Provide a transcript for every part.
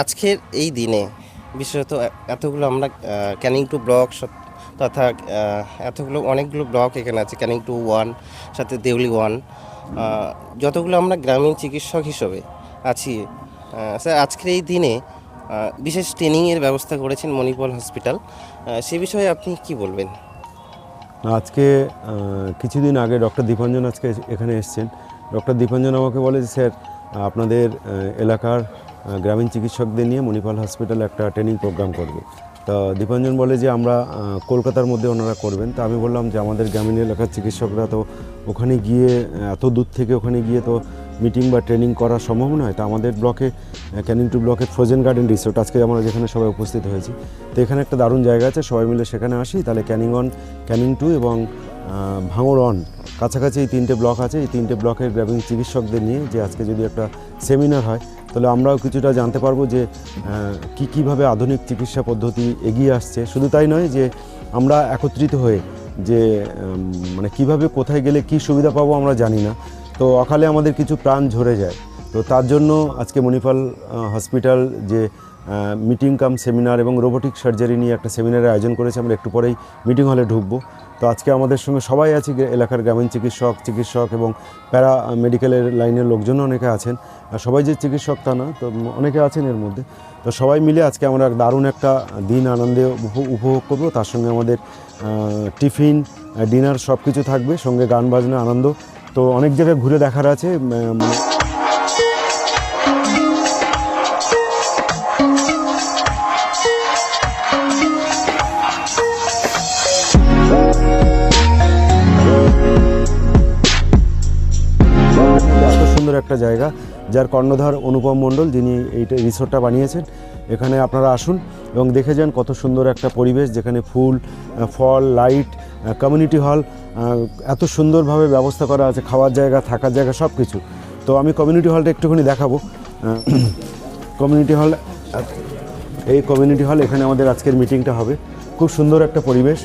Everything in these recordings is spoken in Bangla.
আজকের এই দিনে বিশেষত এতগুলো আমরা ক্যানিং টু ব্লক তথা এতগুলো অনেকগুলো ব্লক এখানে আছে ক্যানিং টু ওয়ান সাথে দেউলি ওয়ান যতগুলো আমরা গ্রামীণ চিকিৎসক হিসেবে আছি। স্যার, আজকের এই দিনে বিশেষ ট্রেনিংয়ের ব্যবস্থা করেছেন মণিপাল হসপিটাল সে বিষয়ে আপনি কি বলবেন? আজকে কিছুদিন আগে ডক্টর দীপাঞ্জন আজকে এখানে এসেছেন। ডক্টর দীপাঞ্জন আমাকে বলে যে, স্যার, আপনাদের এলাকার গ্রামীণ চিকিৎসকদের নিয়ে মণিপাল হসপিটাল একটা ট্রেনিং প্রোগ্রাম করবে। তা দীপাঞ্জন বলে যে আমরা কলকাতার মধ্যে ওনারা করবেন। তা আমি বললাম যে আমাদের গ্রামীণ এলাকার চিকিৎসকরা তো ওখানে গিয়ে এত দূর থেকে ওখানে গিয়ে তো মিটিং বা ট্রেনিং করা সম্ভব নয়। তা আমাদের ব্লকে ক্যানিং টু ব্লকে ফ্রোজেন গার্ডেন রিসোর্ট, আজকে আমরা যেখানে সবাই উপস্থিত হয়েছি। তো এখানে একটা দারুণ জায়গা আছে, সবাই মিলে সেখানে আসি। তাহলে ক্যানিং অন ক্যানিং টু এবং ভাঙর অন কাছাকাছি এই তিনটে ব্লক আছে। এই তিনটে ব্লকের গ্রামীণ চিকিৎসকদের নিয়ে যে আজকে যদি একটা সেমিনার হয়, তাহলে আমরাও কিছুটা জানতে পারব যে কী কীভাবে আধুনিক চিকিৎসা পদ্ধতি এগিয়ে আসছে। শুধু তাই নয় যে, আমরা একত্রিত হয়ে যে মানে কীভাবে কোথায় গেলে কি সুবিধা পাবো আমরা জানি না। তো অকালে আমাদের কিছু প্রাণ ঝরে যায়। তো তার জন্য আজকে মণিপাল হসপিটাল যে মিটিং কাম সেমিনার এবং রোবোটিক সার্জারি নিয়ে একটা সেমিনারের আয়োজন করেছে, আমরা একটু পরেই মিটিং হলে ঢুকবো। তো আজকে আমাদের সঙ্গে সবাই আছে এলাকার গ্রামীণ চিকিৎসক চিকিৎসক এবং প্যারা মেডিকেলের লাইনের লোকজনও অনেকে আছেন। সবাই যে চিকিৎসক তা না, তো অনেকে আছেন এর মধ্যে। তো সবাই মিলে আজকে আমরা দারুণ একটা দিন, আনন্দে উপ- উপভোগ করব। তার সঙ্গে আমাদের টিফিন, ডিনার সব কিছু থাকবে। সঙ্গে গান, বাজনা, আনন্দ। তো অনেক জায়গায় ঘুরে দেখার আছে সুন্দর একটা জায়গা, যার কর্ণধার অনুপম মণ্ডল, যিনি এইটা রিসোর্টটা বানিয়েছেন। এখানে আপনারা আসুন এবং দেখে যান কত সুন্দর একটা পরিবেশ, যেখানে ফুল ফল, লাইট কমিউনিটি হল এত সুন্দরভাবে ব্যবস্থা করা আছে, খাওয়ার জায়গা, থাকার জায়গা সব কিছু তো আমি কমিউনিটি হলটা একটুখানি দেখাবো। কমিউনিটি হল এই কমিউনিটি হল এখানে আমাদের আজকের মিটিংটা হবে। খুব সুন্দর একটা পরিবেশ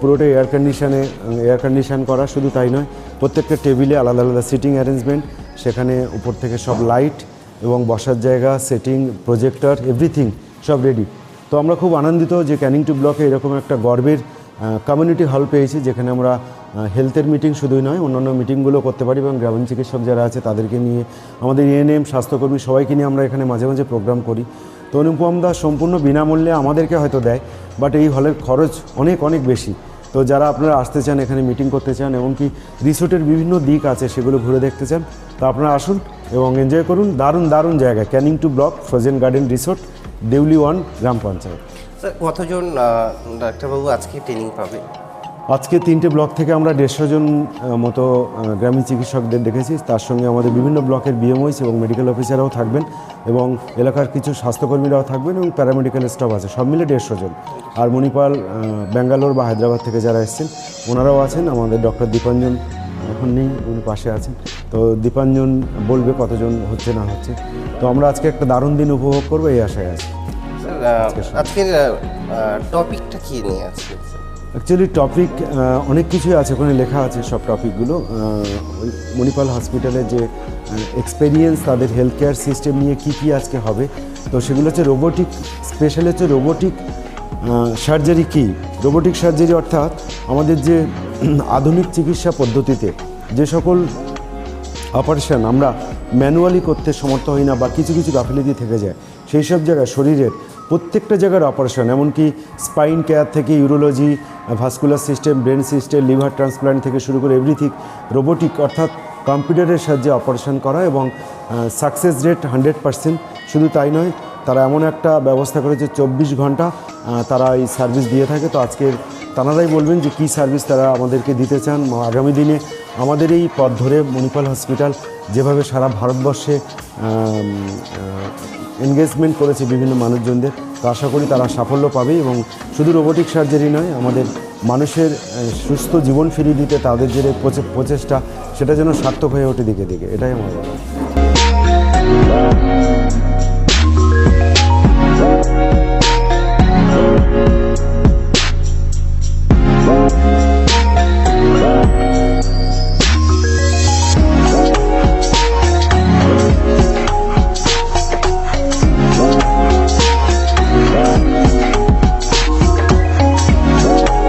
পুরোটাই এয়ার কন্ডিশনে এয়ার কন্ডিশন করা, শুধু তাই নয়, প্রত্যেকটা টেবিলে আলাদা আলাদা সিটিং অ্যারেঞ্জমেন্ট সেখানে উপর থেকে সব লাইট এবং বসার জায়গা সেটিং প্রজেক্টর এভরিথিং সব রেডি তো আমরা খুব আনন্দিত যে ক্যানিং টু ব্লকে এরকম একটা গর্বের কমিউনিটি হল পেয়েছি, যেখানে আমরা হেলথের মিটিং শুধুই নয়, অন্যান্য মিটিংগুলো করতে পারি এবং গ্রামীণ চিকিৎসক যারা আছে তাদেরকে নিয়ে, আমাদের এএনএম স্বাস্থ্যকর্মী সবাইকে নিয়ে আমরা এখানে মাঝে মাঝে প্রোগ্রাম করি। তো অনুপম দা সম্পূর্ণ বিনামূল্যে আমাদেরকে হয়তো দেয় বাট এই হলের খরচ অনেক অনেক বেশি। তো যারা আপনারা আসতে চান, এখানে মিটিং করতে চান, এমনকি রিসোর্টের বিভিন্ন দিক আছে, সেগুলো ঘুরে দেখতে চান, তো আপনারা আসুন এবং এনজয় করুন দারুণ দারুণ জায়গা Canning two block frozen garden resort Deuli one গ্রাম পঞ্চায়েত। স্যার কতজন ডাক্তারবাবু আজকে ট্রেনিং পাবে? আজকে তিনটে ব্লক থেকে আমরা দেড়শো জন মতো গ্রামীণ চিকিৎসকদের দেখেছি। তার সঙ্গে আমাদের বিভিন্ন ব্লকের বিএমওইস এবং মেডিকেল অফিসাররাও থাকবেন এবং এলাকার কিছু স্বাস্থ্যকর্মীরাও থাকবেন এবং প্যারামেডিক্যাল স্টাফ আছে। সব মিলে দেড়শো জন। আর মণিপাল ব্যাঙ্গালোর বা হায়দ্রাবাদ থেকে যারা এসছেন ওনারাও আছেন। আমাদের ডক্টর দীপাঞ্জন এখন নেই উনি পাশে আছেন। তো দীপাঞ্জন বলবে কতজন হচ্ছে না হচ্ছে। তো আমরা আজকে একটা দারুণ দিন উপভোগ করব এই আশায় আছি। আজকের টপিকটা কি নিয়ে আছে অ্যাকচুয়ালি টপিক অনেক কিছুই আছে। ওখানে লেখা আছে সব টপিকগুলো। মণিপাল হসপিটালে যে এক্সপেরিয়েন্স তাদের হেলথ কেয়ার সিস্টেম নিয়ে কি কি আজকে হবে। তো সেগুলো হচ্ছে রোবোটিক স্পেশাল হচ্ছে রোবোটিক সার্জারি কি? রোবোটিক সার্জারি অর্থাৎ আমাদের যে, আধুনিক চিকিৎসা পদ্ধতিতে যে সকল অপারেশন আমরা ম্যানুয়ালি করতে সমর্থ হই না বা কিছু কিছু গাফিলতি থেকে যায়, সেই সব জায়গায় শরীরের প্রত্যেকটা জায়গার অপারেশন এমনকি স্পাইন কেয়ার থেকে urology vascular system brain system liver transplant থেকে শুরু করে এভরিথিং রোবোটিক অর্থাৎ কম্পিউটারের সাহায্যে অপারেশন করা এবং সাকসেস রেট হান্ড্রেড পার্সেন্ট শুধু তাই নয়, তারা এমন একটা ব্যবস্থা করেছে চব্বিশ ঘণ্টা তারা এই সার্ভিস দিয়ে থাকে। তো আজকের তানারাই বলবেন যে কী সার্ভিস তারা আমাদেরকে দিতে চান। আগামী দিনে আমাদের এই পথ ধরে মণিপাল হসপিটাল যেভাবে সারা ভারতবর্ষে এনগেজমেন্ট করেছে বিভিন্ন মানুষজনদের, তো আশা করি তারা সাফল্য পাবে এবং শুধু রোবোটিক সার্জারি নয়, আমাদের মানুষের সুস্থ জীবন ফিরিয়ে দিতে তাদের যে প্রচেষ্টা, সেটা যেন সার্থক হয়ে ওঠে দিকে দিকে। এটাই আমার বলা